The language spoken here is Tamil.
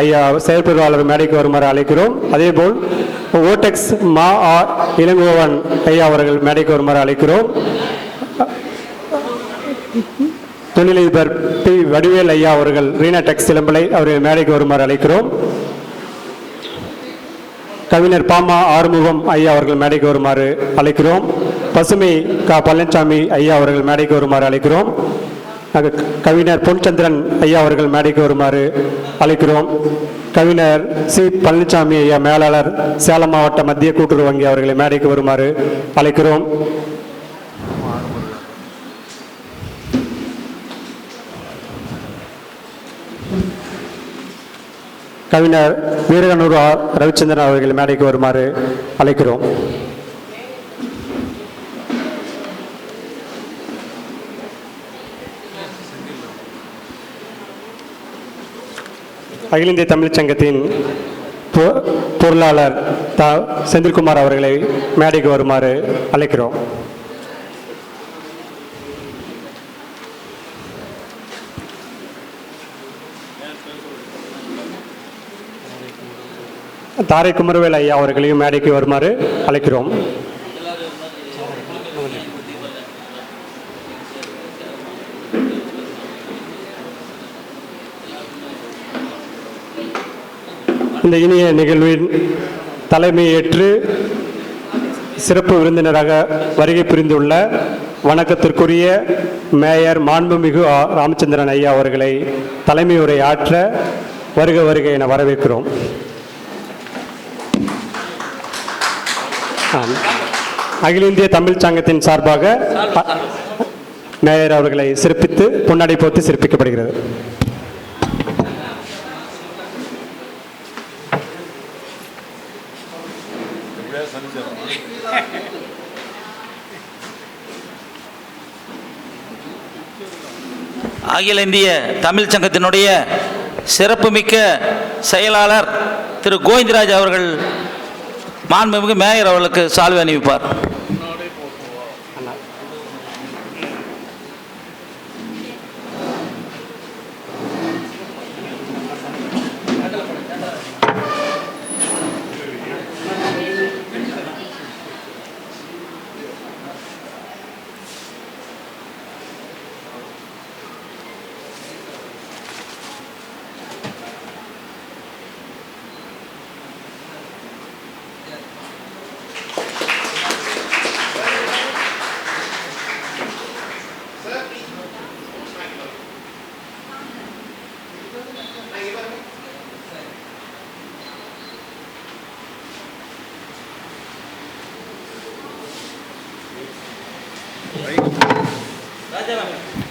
ஐயா செயற்பொருளாளர் மேடைக்கு வருமாறு அழைக்கிறோம். அதேபோல் ஓடெக்ஸ் மா ஆர் இளங்கோவன் ஐயா அவர்கள் மேடைக்கு வருமாறு அழைக்கிறோம். தொழிலதிபர் பி வடிவேல் ஐயா அவர்கள் ரீனா டெக்ஸ் இளம்பலை அவர்கள் மேடைக்கு வருமாறு அழைக்கிறோம். கவிஞர் பாமா ஆறுமுகம் ஐயா அவர்கள் மேடைக்கு வருமாறு அழைக்கிறோம். பசுமை க பழனிசாமி ஐயா அவர்கள் மேடைக்கு வருமாறு அழைக்கிறோம். கவிஞர் பொன்சந்திரன் ஐயா அவர்கள் மேடைக்கு வருமாறு அழைக்கிறோம். கவிஞர் சி. பழனிசாமி ஐயா மேலாளர் சேலம் மாவட்ட மத்திய கூட்டுறவு வங்கி அவர்களை மேடைக்கு வருமாறு அழைக்கிறோம். கவிஞர் வீரகனூர் ஆர். ரவிச்சந்திரன் அவர்கள் மேடைக்கு வருமாறு அழைக்கிறோம். அகில இந்திய தமிழ்ச் சங்கத்தின் பொ- பொருளாளர் த செந்தில்குமார் அவர்களை மேடைக்கு வருமாறு அழைக்கிறோம். தாரை குமரவேல் ஐயா அவர்களையும் மேடைக்கு வருமாறு அழைக்கிறோம். இந்த இனிய நிகழ்வின் தலைமையேற்று சிறப்பு விருந்தினராக வருகை புரிந்துள்ள வணக்கத்திற்குரிய மேயர் மாண்புமிகு ராமச்சந்திரன் ஐயா அவர்களை தலைமை உரை ஆற்ற வருக வருக என வரவேற்கிறோம் ஆம். அகில இந்திய தமிழ்ச் சங்கத்தின் சார்பாக மேயர் அவர்களை சிறப்பித்து பொன்னாடை போத்து சிறப்பிக்கப்படுகிறது அகில இந்திய தமிழ் சங்கத்தினுடைய சிறப்புமிக்க செயலாளர் திரு கோவிந்தராஜ் அவர்கள் மாண்புமிகு மேயர் அவர்களுக்கு சால்வை அணிவிப்பார். はい。